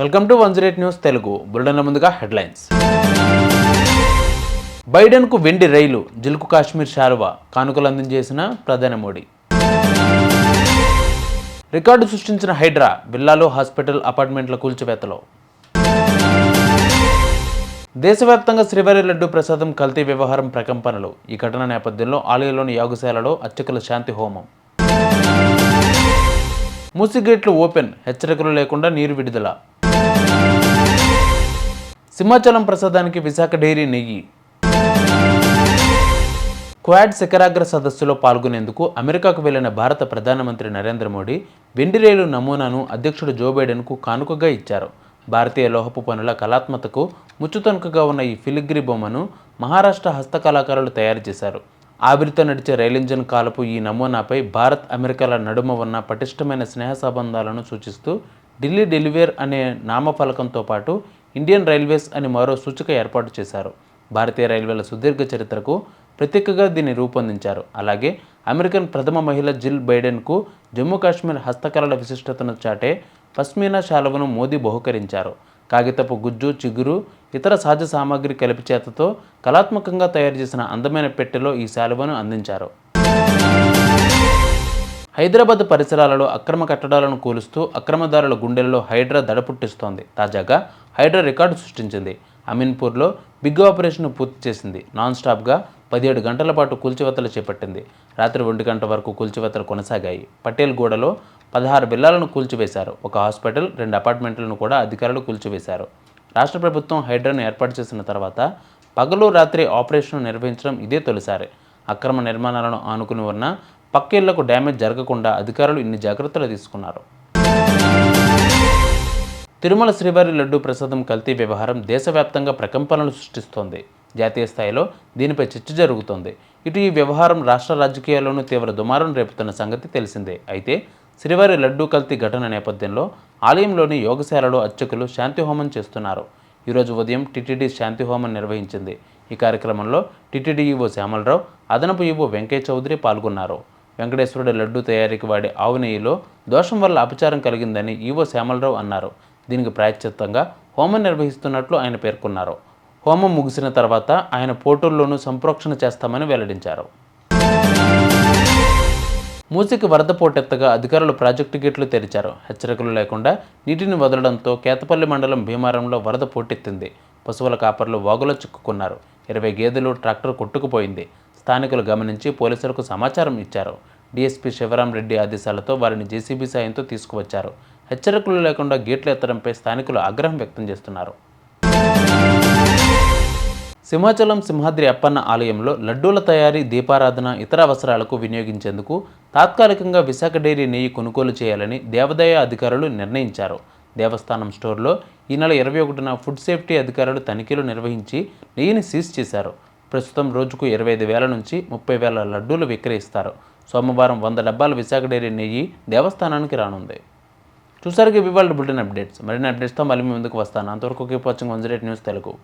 Welcome to one zero eight news Telugu. బులెటిన్ల ముందుగా headlines. బైడెన్కు వెండి రైలు జిల్కు కాశ్మీర్ శాలువా కానుకలు అందించేసిన ప్రధాని మోడీ. రికార్డు సృష్టించిన హైడ్రా బిల్లాలో హాస్పిటల్ అపార్ట్మెంట్ల కూల్చివేతలో. దేశవ్యాప్తంగా శ్రీవారి లడ్డు ప్రసాదం కల్తీ వ్యవహారం ప్రకంపనలు. ఈ ఘటన నేపథ్యంలో ఆలయంలోని యాగశాలలో అర్చకుల శాంతి హోమం. మూసిగేట్లు ఓపెన్ హెచ్చరికలు లేకుండా నీరు విడుదల. సింహాచలం ప్రసాదానికి విశాఖ డైరీ నెయ్యి. క్వాడ్ శిఖరాగ్ర సదస్సులో పాల్గొనేందుకు అమెరికాకు వెళ్ళిన భారత ప్రధానమంత్రి నరేంద్ర మోడీ వెండి రైలు నమూనాను అధ్యక్షుడు జో బైడెన్కు కానుకగా ఇచ్చారు. భారతీయ లోహపు పనుల కళాత్మతకు ముచ్చుతనుకగా ఉన్న ఈ ఫిలిగ్రీ బొమ్మను మహారాష్ట్ర హస్తకళాకారులు తయారు చేశారు. ఆవిరితో నడిచే రైలింజన్ కాలపు ఈ నమూనాపై భారత్ అమెరికాల నడుమ ఉన్న పటిష్టమైన స్నేహ సంబంధాలను సూచిస్తూ ఢిల్లీ డెలివేర్ అనే నామఫలకంతో పాటు ఇండియన్ రైల్వేస్ అని మరో సూచిక ఏర్పాటు చేశారు. భారతీయ రైల్వేల సుదీర్ఘ చరిత్రకు ప్రత్యేకగా దీన్ని రూపొందించారు. అలాగే అమెరికన్ ప్రథమ మహిళ జిల్ బైడెన్కు జమ్మూ కాశ్మీర్ హస్తకళల విశిష్టతను చాటే పస్మీనా శాలువను మోదీ బహుకరించారు. కాగితపు గుజ్జు చిగురు ఇతర సహజ సామాగ్రి కలిపి చేతతో కళాత్మకంగా తయారు చేసిన అందమైన పెట్టెలో ఈ శాలువను అందించారు. హైదరాబాద్ పరిసరాలలో అక్రమ కట్టడాలను కూలుస్తూ అక్రమదారుల గుండెల్లో హైడ్రా దడ పుట్టిస్తోంది. తాజాగా హైడ్రా రికార్డు సృష్టించింది. అమీన్పూర్లో బిగ్ ఆపరేషన్ పూర్తి చేసింది. నాన్ స్టాప్గా పదిహేడు గంటల పాటు కూల్చివేతలు చేపట్టింది. రాత్రి ఒంటి గంట వరకు కూల్చివేతలు కొనసాగాయి. పటేల్ గూడలో పదహారు బిల్లాలను కూల్చివేశారు. ఒక హాస్పిటల్ రెండు అపార్ట్మెంట్లను కూడా అధికారులు కూల్చివేశారు. రాష్ట్ర ప్రభుత్వం హైడ్రాను ఏర్పాటు చేసిన తర్వాత పగలు రాత్రి ఆపరేషన్ నిర్వహించడం ఇదే తొలిసారి. అక్రమ నిర్మాణాలను ఆనుకుని ఉన్న పక్కేళ్ళకు డ్యామేజ్ జరగకుండా అధికారులు ఇన్ని జాగ్రత్తలు తీసుకున్నారు. తిరుమల శ్రీవారి లడ్డూ ప్రసాదం కల్తీ వ్యవహారం దేశవ్యాప్తంగా ప్రకంపనలు సృష్టిస్తోంది. జాతీయ స్థాయిలో దీనిపై చర్చ జరుగుతోంది. ఇటు ఈ వ్యవహారం రాష్ట్ర రాజకీయాల్లోనూ తీవ్ర దుమారం రేపుతున్న సంగతి తెలిసిందే. అయితే శ్రీవారి లడ్డూ కల్తీ ఘటన నేపథ్యంలో ఆలయంలోని యోగశాలలో అర్చకులు శాంతి హోమం చేస్తున్నారు. ఈరోజు ఉదయం టిటిడి శాంతి హోమం నిర్వహించింది. ఈ కార్యక్రమంలో టిటిడి ఈవో శ్యామలరావు అదనపు ఈవో వెంకయ్య చౌదరి పాల్గొన్నారు. వెంకటేశ్వరుడి లడ్డు తయారీకి వాడే ఆవు నెయ్యిలో దోషం వల్ల అపచారం కలిగిందని ఈవో శ్యామలరావు అన్నారు. దీనికి ప్రాయశ్చిత్తంగా హోమం నిర్వహిస్తున్నట్లు ఆయన పేర్కొన్నారు. హోమం ముగిసిన తర్వాత ఆయన పోర్టుల్లోనూ సంప్రోక్షణ చేస్తామని వెల్లడించారు. మూసికి వరద పోటెత్తగా అధికారులు ప్రాజెక్టు గేట్లు తెరిచారు. హెచ్చరికలు లేకుండా నీటిని వదలడంతో కేతపల్లి మండలం భీమారంలో వరద పోటెత్తింది. పశువుల కాపర్లు వాగులో చిక్కుకున్నారు. ఇరవై గేదెలు ట్రాక్టర్ కొట్టుకుపోయింది. స్థానికులు గమనించి పోలీసులకు సమాచారం ఇచ్చారు. డీఎస్పీ శివరాం రెడ్డి ఆదేశాలతో వారిని జేసీబీ సాయంతో తీసుకువచ్చారు. హెచ్చరికలు లేకుండా గేట్లు ఎత్తడంపై స్థానికులు ఆగ్రహం వ్యక్తం చేస్తున్నారు. సింహాచలం సింహాద్రి అప్పన్న ఆలయంలో లడ్డూల తయారీ దీపారాధన ఇతర అవసరాలకు వినియోగించేందుకు తాత్కాలికంగా విశాఖ డైరీ నెయ్యి కొనుగోలు చేయాలని దేవాదాయ అధికారులు నిర్ణయించారు. దేవస్థానం స్టోర్లో ఈ నెల ఇరవై ఒకటిన ఫుడ్ సేఫ్టీ అధికారులు తనిఖీలు నిర్వహించి నెయ్యిని సీజ్ చేశారు. ప్రస్తుతం రోజుకు ఇరవై ఐదు వేల నుంచి ముప్పై వేల లడ్డూలు విక్రయిస్తారు. సోమవారం వంద డబ్బాల విశాఖ డైరీ నెయ్యి దేవస్థానానికి రానుంది. చూసారుగా ఇవాళ బులెటిన్ అప్డేట్స్. మరిన్ని అప్డేట్స్తో మళ్ళీ మీ ముందుకు వస్తాను. అంతవరకు keep watching one zero eight news Telugu.